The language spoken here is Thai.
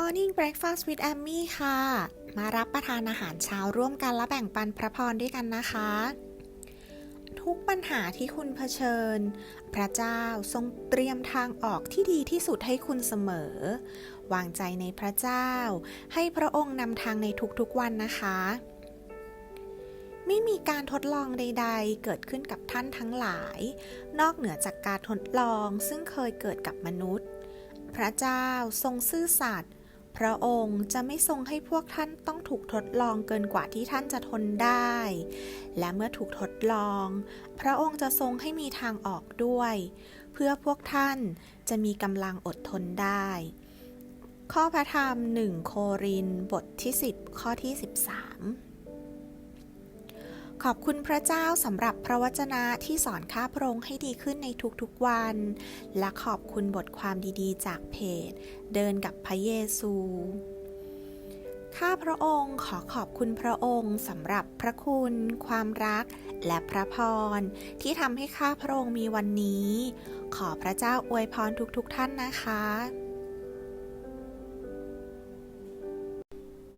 Morning Breakfast with Amy ค่ะ มารับประทานอาหารเช้าร่วมกันและแบ่งปันพระพรด้วยกันนะคะ ทุกปัญหาที่คุณเผชิญ พระเจ้าทรงเตรียมทางออกที่ดีที่สุดให้คุณเสมอ วางใจในพระเจ้า ให้พระองค์นำทางในทุกๆวันนะคะ ไม่มีการทดลองใด ๆ เกิดขึ้นกับท่านทั้งหลาย นอกเหนือจากการทดลองซึ่งเคยเกิดกับมนุษย์พระเจ้าทรงซื่อสัตย์ พระองค์จะไม่ทรงให้พวกท่านต้องถูกทดลองเกินกว่าที่ท่านจะทนได้ และเมื่อถูกทดลอง พระองค์จะทรงให้มีทางออกด้วย เพื่อพวกท่านจะมีกำลังอดทนได้ ข้อพระธรรม 1 โครินบทที่ 10 ข้อที่ 13 ขอบคุณพระเจ้าสำหรับพระวจนะที่สอนข้าพระองค์ให้ดีขึ้นในทุกๆวัน และขอบคุณบทความดีๆ จากเพจ เดินกับพระเยซู ข้าพระองค์ขอขอบคุณพระองค์สำหรับพระคุณ ความรัก และพระพร ที่ทำให้ข้าพระองค์มีวันนี้ ขอพระเจ้าอวยพรทุกๆท่านนะคะ